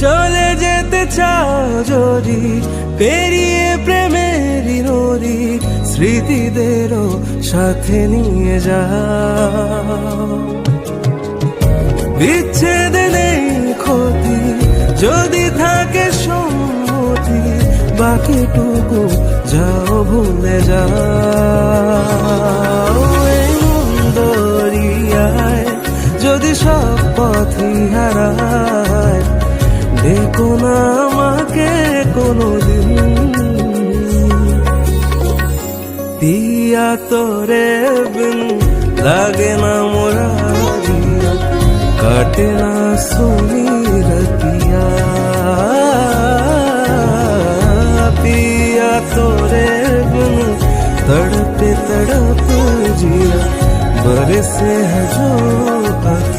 চলে যেতে চাও যদি, পেরিয়ে প্রেমের নদী স্মৃতিদেরও সাথে নিয়ে যাও। বিচ্ছেদ নেই ক্ষতি, যদি থাকে সম্মতি, বাকিটুকু যাও ভুলে এই দরিয়ায় যদি সব পথই হারায় দেখো না আমাকে কোনোদিন পিয়া তোরে বিন লাগে না মোরা কাটে না সোনি রতিয়া पिया तोरे बिन तड़प तड़प जिया बरसे है जो आता